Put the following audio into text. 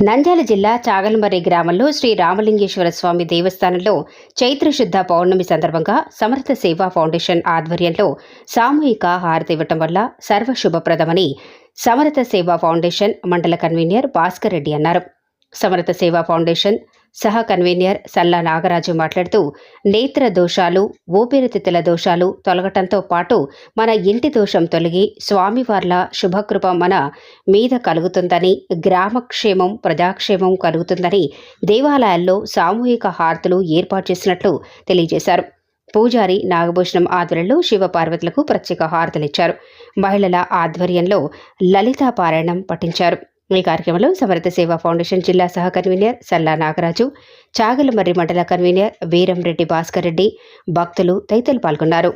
నంద్యాల జిల్లా చాగలమర్రి గ్రామంలో శ్రీ రామలింగేశ్వర స్వామి దేవస్థానంలో చైత్రశుద్ధ పౌర్ణమి సందర్భంగా సమర్థ సేవా ఫౌండేషన్ ఆధ్వర్యంలో సామూహిక హారతి ఇవ్వటం వల్ల సర్వశుభప్రదమని సమర్థ సేవా ఫౌండేషన్ మండల కన్వీనర్ భాస్కర్ రెడ్డి అన్నారు. సమర్థ సేవా ఫౌండేషన్ సహ కన్వీనర్ సల్లా నాగరాజు మాట్లాడుతూ నేత్ర దోషాలు ఊపిరితిత్తుల దోషాలు తొలగటంతో పాటు మన ఇంటి దోషం తొలగి స్వామివార్ల శుభకృప మన మీద కలుగుతుందని గ్రామక్షేమం ప్రజాక్షేమం కలుగుతుందని దేవాలయాల్లో సామూహిక హారతులు ఏర్పాటు చేసినట్లు తెలియజేశారు. పూజారి నాగభూషణం ఆధ్వర్యంలో శివపార్వతులకు ప్రత్యేక హారతలిచ్చారు మహిళల ఆధ్వర్యంలో లలితా పారాయణం పఠించారు. ఈ కార్యక్రమంలో సమర్థ సేవా ఫౌండేషన్ జిల్లా సహ కన్వీనర్ సల్లా నాగరాజు చాగలమర్రి మండల కన్వీనర్ వీరంరెడ్డి భాస్కర్ రెడ్డి భక్తులు తదితరులు పాల్గొన్నారు.